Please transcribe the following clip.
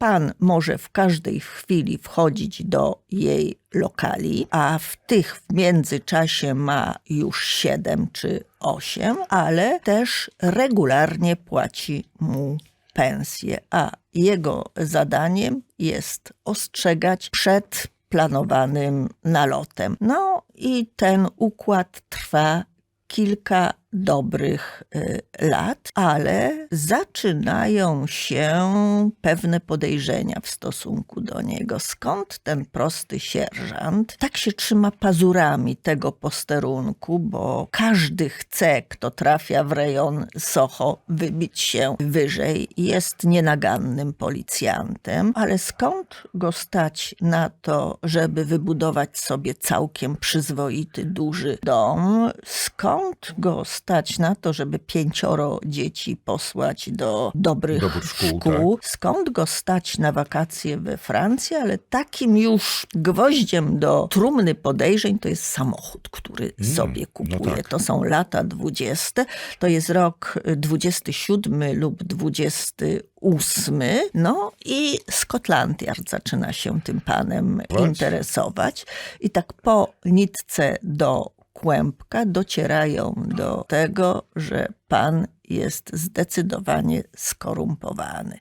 pan może w każdej chwili wchodzić do jej lokali, a w tych w międzyczasie ma już siedem czy osiem, ale też regularnie płaci mu pensję, a jego zadaniem jest ostrzegać przed planowanym nalotem. No i ten układ trwa kilka dobrych y, lat, ale zaczynają się pewne podejrzenia w stosunku do niego. Skąd ten prosty sierżant tak się trzyma pazurami tego posterunku, bo każdy chce, kto trafia w rejon Soho, wybić się wyżej. Jest nienagannym policjantem, ale skąd go stać na to, żeby wybudować sobie całkiem przyzwoity, duży dom? Skąd go stać na to, żeby pięcioro dzieci posłać do dobrych Dobrych szkół, szkół? Skąd go stać na wakacje we Francji? Ale takim już gwoździem do trumny podejrzeń to jest samochód, który sobie kupuje. tak. To są lata dwudzieste. To jest rok 27 lub 28. No i Scotland zaczyna się tym panem What? interesować. I tak po nitce do kłębka docierają do tego, że pan jest zdecydowanie skorumpowany.